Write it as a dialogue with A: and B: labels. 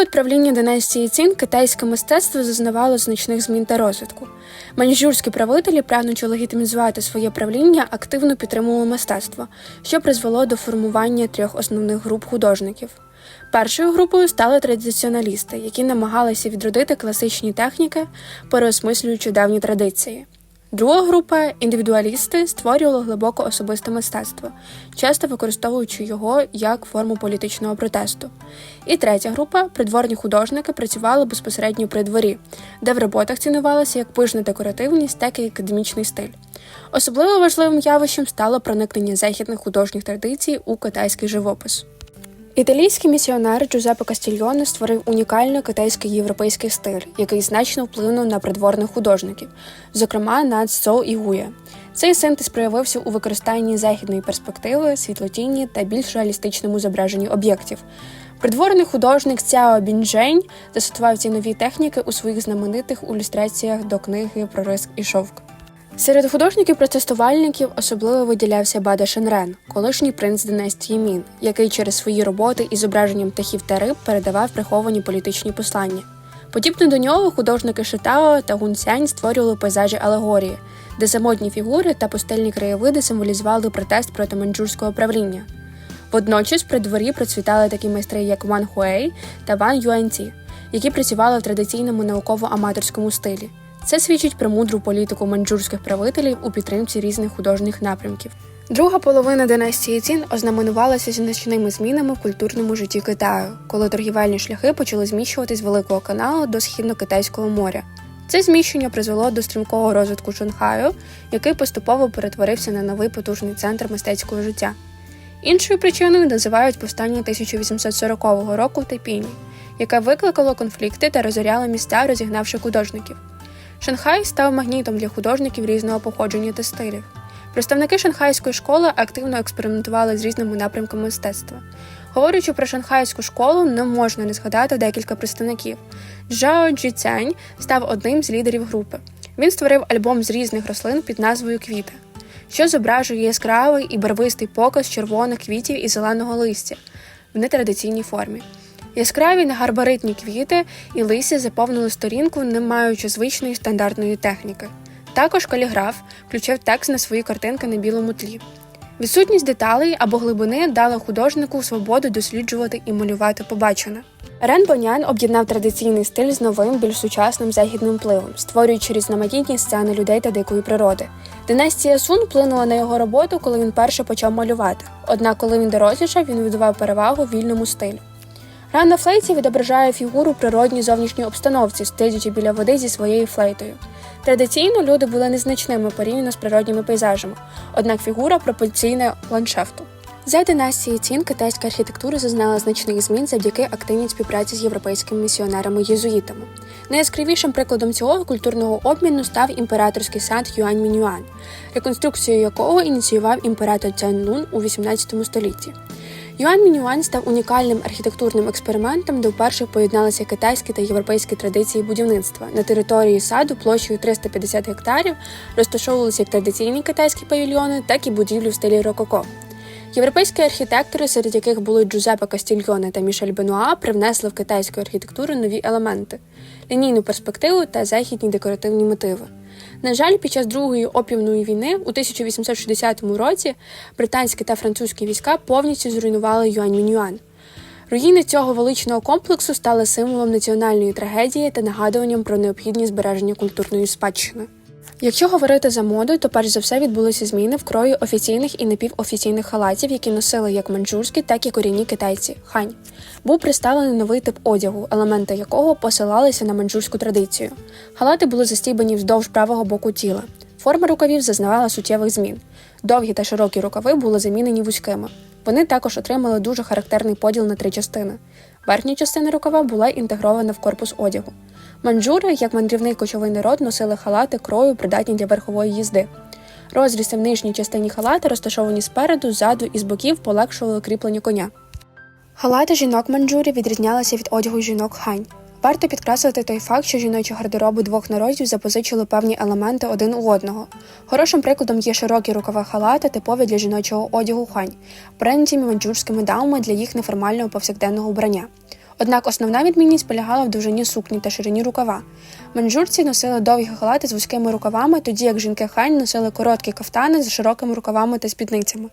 A: Під правління династії Цін китайське мистецтво зазнавало значних змін та розвитку. Маньчжурські правителі, прагнучи легітимізувати своє правління, активно підтримували мистецтво, що призвело до формування трьох основних груп художників. Першою групою стали традиціоналісти, які намагалися відродити класичні техніки, переосмислюючи давні традиції. Друга група індивідуалісти створювали глибоко особисте мистецтво, часто використовуючи його як форму політичного протесту. І третя група придворні художники працювали безпосередньо при дворі, де в роботах цінувалася як пишна декоративність, так і академічний стиль. Особливо важливим явищем стало проникнення західних художніх традицій у китайський живопис. Італійський місіонер Джузеппе Кастільйоне створив унікальний китайський європейський стиль, який значно вплинув на придворних художників, зокрема на Цзо і Гуя. Цей синтез проявився у використанні західної перспективи, світлотінні та більш реалістичному зображенні об'єктів. Придворний художник Цяо Бінжень застосував ці нові техніки у своїх знаменитих ілюстраціях до книги про риск і шовк. Серед художників-протестувальників особливо виділявся Бада Шенрен, колишній принц династії Мін, який через свої роботи із зображенням птахів та риб передавав приховані політичні послання. Подібно до нього художники Шитао та Гунсянь створювали пейзажі алегорії, де самотні фігури та пустельні краєвиди символізували протест проти маньчжурського правління. Водночас при дворі процвітали такі майстри, як Ван Хуей та Ван Юанці, які працювали в традиційному науково-аматорському стилі. Це свідчить про мудру політику маньчжурських правителів у підтримці різних художніх напрямків. Друга половина династії Цін ознаменувалася значними змінами в культурному житті Китаю, коли торгівельні шляхи почали зміщувати з Великого каналу до східно-китайського моря. Це зміщення призвело до стрімкого розвитку Шанхаю, який поступово перетворився на новий потужний центр мистецького життя. Іншою причиною називають повстання 1840 року в Тайпіні, яке викликало конфлікти та розоряло міста, розігнавши художників. Шанхай став магнітом для художників різного походження та стилів. Представники шанхайської школи активно експериментували з різними напрямками мистецтва. Говорячи про шанхайську школу, не можна не згадати декілька представників. Джао Джіцянь став одним з лідерів групи. Він створив альбом з різних рослин під назвою Квіти, що зображує яскравий і барвистий показ червоних квітів і зеленого листя в нетрадиційній формі. Яскраві негарбаритні квіти і листя заповнили сторінку, не маючи звичної стандартної техніки. Також каліграф включив текст на свої картинки на білому тлі. Відсутність деталей або глибини дала художнику свободу досліджувати і малювати побачене. Рен Бонян об'єднав традиційний стиль з новим, більш сучасним західним впливом, створюючи різноманітні сцени людей та дикої природи. Династія Сун вплинула на його роботу, коли він перше почав малювати. Однак, коли він дорослішав, він віддавав перевагу вільному стилю. Гра на флейті відображає фігуру природній зовнішній обстановці, стидячи біля води зі своєю флейтою. Традиційно люди були незначними порівняно з природніми пейзажами, однак фігура пропорційна ландшафту. За династії Цін китайська архітектура зазнала значних змін завдяки активній співпраці з європейськими місіонерами-єзуїтами. Найяскравішим прикладом цього культурного обміну став імператорський сад Юань Мінюан, реконструкцію якого ініціював імператор Цянлун у XVIII столітті. Юан Мінюань став унікальним архітектурним експериментом, де вперше поєдналися китайські та європейські традиції будівництва. На території саду площею 350 гектарів розташовувалися як традиційні китайські павільйони, так і будівлі в стилі рококо. Європейські архітектори, серед яких були Джузеппе Кастільйоне та Мішель Бенуа, привнесли в китайську архітектуру нові елементи лінійну перспективу та західні декоративні мотиви. На жаль, під час Другої опівної війни у 1860 році британські та французькі війська повністю зруйнували Юань-Мінюан. Руїни цього величного комплексу стали символом національної трагедії та нагадуванням про необхідність збереження культурної спадщини. Якщо говорити за моду, то перш за все відбулися зміни в крої офіційних і напівофіційних халатів, які носили як маньчжурські, так і корінні китайці хань. Був представлений новий тип одягу, елементи якого посилалися на маньчжурську традицію. Халати були застібані вздовж правого боку тіла. Форма рукавів зазнавала суттєвих змін. Довгі та широкі рукави були замінені вузькими. Вони також отримали дуже характерний поділ на три частини. Верхня частина рукава була інтегрована в корпус одягу. Манджури, як мандрівний кочовий народ, носили халати крою, придатні для верхової їзди. Розрізи в нижній частині халати, розташовані спереду, ззаду і з боків, полегшували кріплення коня. Халати жінок манджурі відрізнялися від одягу жінок хань. Варто підкреслити той факт, що жіночі гардероби двох народів запозичили певні елементи один у одного. Хорошим прикладом є широкі рукава халати, типові для жіночого одягу хань, прийняті манджурськими дамами для їх неформального повсякденного вбрання. Однак основна відмінність полягала в довжині сукні та ширині рукава. Манжурці носили довгі халати з вузькими рукавами, тоді як жінки хань носили короткі кафтани з широкими рукавами та спідницями.